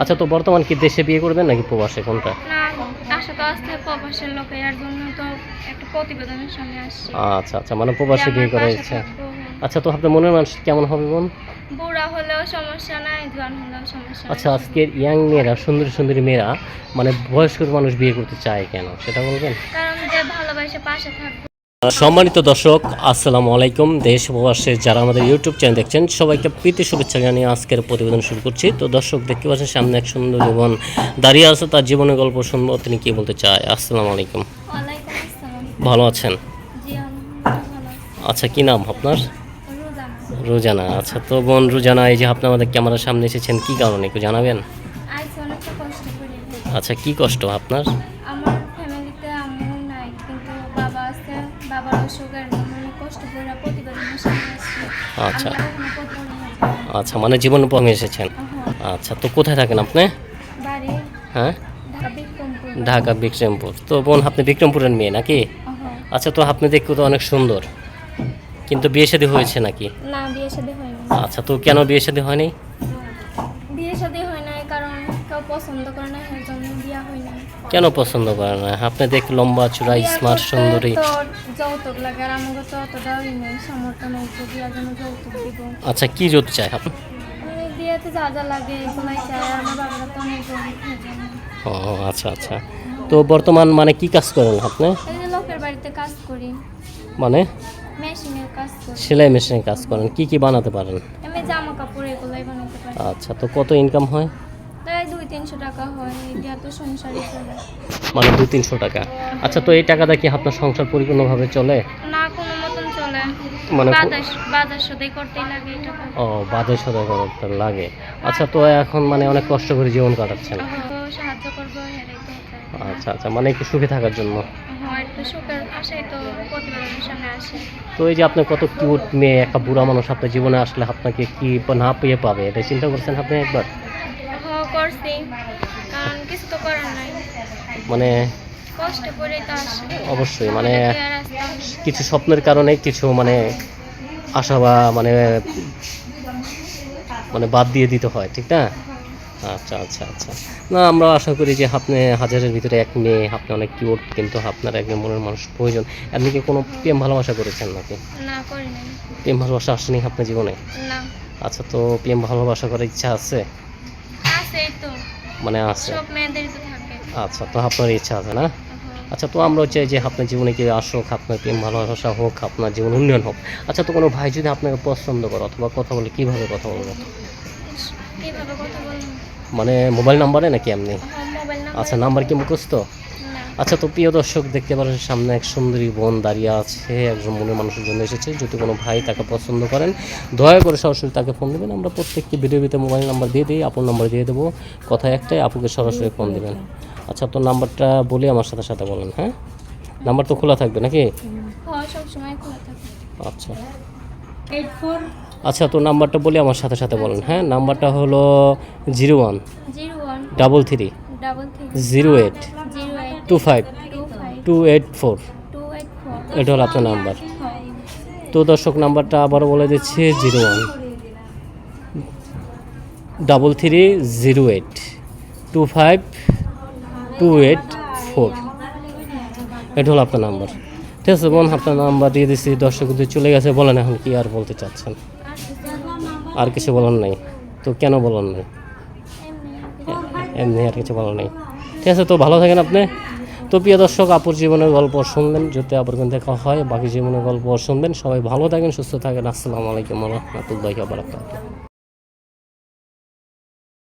আচ্ছা তো বর্তমান কি দেশে বিয়ে করবেন নাকি প্রবাসে কোনটা? তো আসতে প্রবাসের লোক এর জন্য তো একটা প্রতিবেদনের সামনে আসছে। আচ্ছা আচ্ছা মানে প্রবাসে বিয়ে করার ইচ্ছা। আচ্ছা তো আপনার মনের মানুষ কেমন হবে বোন? বুড়া হলেও সমস্যা নাই জোয়ান হলেও সমস্যা নাই। আচ্ছা আজকের ইয়াং মেয়েরা সুন্দরী সুন্দরী মেয়েরা মানে বয়স্ক মানুষ বিয়ে করতে চায় কেন? সেটা বলবেন? কারণ যে ভালোবাসে পাশে থাকবে। সম্মানিত দর্শক আসসালামু আলাইকুম। দেশ প্রবাসে যারা আমাদের ইউটিউব চ্যানেল দেখছেন সবাইকে প্রীতি শুভেচ্ছা জানিয়ে আজকের প্রতিবেদন শুরু করছি। তো দর্শক দেখতে পাচ্ছেন সামনে এক সুন্দর জীবন দাঁড়িয়ে আছে তার জীবনের গল্প শুনব। তিনি কি বলতে চায়? আসসালামু আলাইকুম। ভালো আছেন? আচ্ছা কি নাম আপনার? রোজানা। আচ্ছা তো বোন রোজানা এই যে আপনি আমাদের ক্যামেরার সামনে এসেছেন কি কারণে একটু জানাবেন? আচ্ছা কি কষ্ট আপনার? আমার আচ্ছা। কখনো প্রতিবেদন আচ্ছা মানে জীবন পঙ্গে এসেছেন? আচ্ছা তো কোথায় থাকেন আপনি? হ্যাঁ? ঢাকা বিক্রমপুর। তো বোন আপনি বিক্রমপুরের মেয়ে নাকি? আচ্ছা তো আপনি দেখতে তো অনেক সুন্দর। কিন্তু বিয়ে শাদী হয়েছে নাকি? না বিয়ে শাদী হয়নি। আচ্ছা তো কেন বিয়ে শাদী হয়নি বিয়ে শাদী হয় নাই কারণ কেউ পছন্দ করে না এর জন্য বিয়ে হয় না কেন পছন্দ করেন না? আপনি দেখ লম্বা চূড়া স্মার্ট সুন্দরী। যৌতুক লাগে আর আমাকে তো অতটাও নেই সামর্থ্য নেই যে বিয়ের জন্য যৌতুক দিব। আচ্ছা কি জোর চাই আপনি? বিয়েতে যা যা লাগে এগুলাই চাই আর আমার বাবারা তো অনেক গরিব যায় ও আচ্ছা আচ্ছা। তো বর্তমান মানে কি কাজ করেন আপনি? লোকের বাড়িতে কাজ করি। মানে? মেশিনের কাজ করি। সেলাই মেশিনে কাজ করেন। কি কি বানাতে পারেন? আমি জামা কাপড় এগুলাই বানাতে পারি। আচ্ছা তো কত ইনকাম হয়? দুই তিনশো টাকা হয় এটা তো সংসারই চলে। মানে দু তিনশো টাকা। আচ্ছা তো এই টাকাটা কি আপনার সংসার পরিপূর্ণভাবে চলে? না কোনো মতন চলে। মানে বাজার বাজার সদাই করতেই লাগে এটা ও করতে লাগে। আচ্ছা তো এখন মানে অনেক কষ্ট করে জীবন কাটাচ্ছেন। সাহায্য করব। আচ্ছা আচ্ছা মানে একটু সুখে থাকার জন্য? হ্যাঁ তো এই যে আপনি কত কিউট মেয়ে একটা বুড়া মানুষ আপনার জীবনে আসলে আপনাকে কি না পেয়ে পাবে? এটা চিন্তা করছেন আপনি একবার? করছি কারণ কিছু তো করার নাই। মানে কষ্ট করে তো অবশ্যই মানে? কিছু স্বপ্নের কারণে কিছু মানে আশা বা মানে মানে বাদ দিয়ে দিতে হয় ঠিক না? আচ্ছা আচ্ছা আচ্ছা। না আমরা আশা করি যে আপনি হাজারের ভিতরে এক মেয়ে আপনি অনেক কিউট কিন্তু আপনার একজন মনের মানুষ প্রয়োজন। আপনি কি কোনো প্রেম ভালোবাসা করেছেন নাকি? না করি প্রেম ভালোবাসা আসেনি আপনার জীবনে? না। আচ্ছা তো প্রেম ভালোবাসা করার ইচ্ছা আছে? তো। মানে আছে। সব মেয়েদেরই তো থাকে। আচ্ছা তো আপনার ইচ্ছা আছে না? হ্যাঁ। আচ্ছা তো আমরা চাই যে আপনার জীবনে কেউ আসুক আপনার প্রেম ভালোবাসা হোক আপনার জীবন উন্নয়ন হোক। আচ্ছা তো কোনো ভাই যদি আপনাকে পছন্দ করো অথবা কথা বলে কীভাবে কথা বলব? মানে মোবাইল নাম্বারে নাকি এমনি? হ্যাঁ আচ্ছা নাম্বার কি মুখস্থ? না আচ্ছা তো প্রিয় দর্শক দেখতে পারেন সামনে এক সুন্দরী বোন দাঁড়িয়ে আছে একজন মনের মানুষের জন্য এসেছে। যদি কোনো ভাই তাকে পছন্দ করেন দয়া করে সরাসরি তাকে ফোন দেবেন। আমরা প্রত্যেকটি ভিডিও ভিতরে মোবাইল নাম্বার দিয়ে দিই আপন নাম্বার দিয়ে দেবো। কথা একটাই আপুকে সরাসরি ফোন দেবেন। আচ্ছা তো নাম্বারটা বলে আমার সাথে সাথে বলেন হ্যাঁ? নাম্বার তো খোলা থাকবে নাকি? হ্যাঁ আচ্ছা। আচ্ছা তো নাম্বারটা বলে আমার সাথে সাথে বলেন হ্যাঁ? নাম্বারটা হলো zero one double three zero eight two five two eight four এটা হলো আপনার নাম্বার তো দর্শক নাম্বারটা আবারও বলে দিচ্ছি zero one double three zero eight two five two eight four এটা হলো আপনার নাম্বার ঠিক আছে বোন আপনার নাম্বার দিয়ে দিচ্ছি দর্শক চলে গেছে, বলেন এখন কি আর বলতে চাচ্ছেন। আর কিছু বলার নাই। তো কেন বলার নাই? এমনি আর কিছু বলার নেই। ঠিক আছে, তো ভালো থাকেন আপনি। তো প্রিয় দর্শক, আপুর জীবনের গল্প শুনলেন যদি আপুর দেখা হয়, বাকি জীবনের গল্প শুনবেন। সবাই ভালো থাকেন, সুস্থ থাকেন। আসসালামু আলাইকুম রহমতুল্লাহ বারাকাতুহু।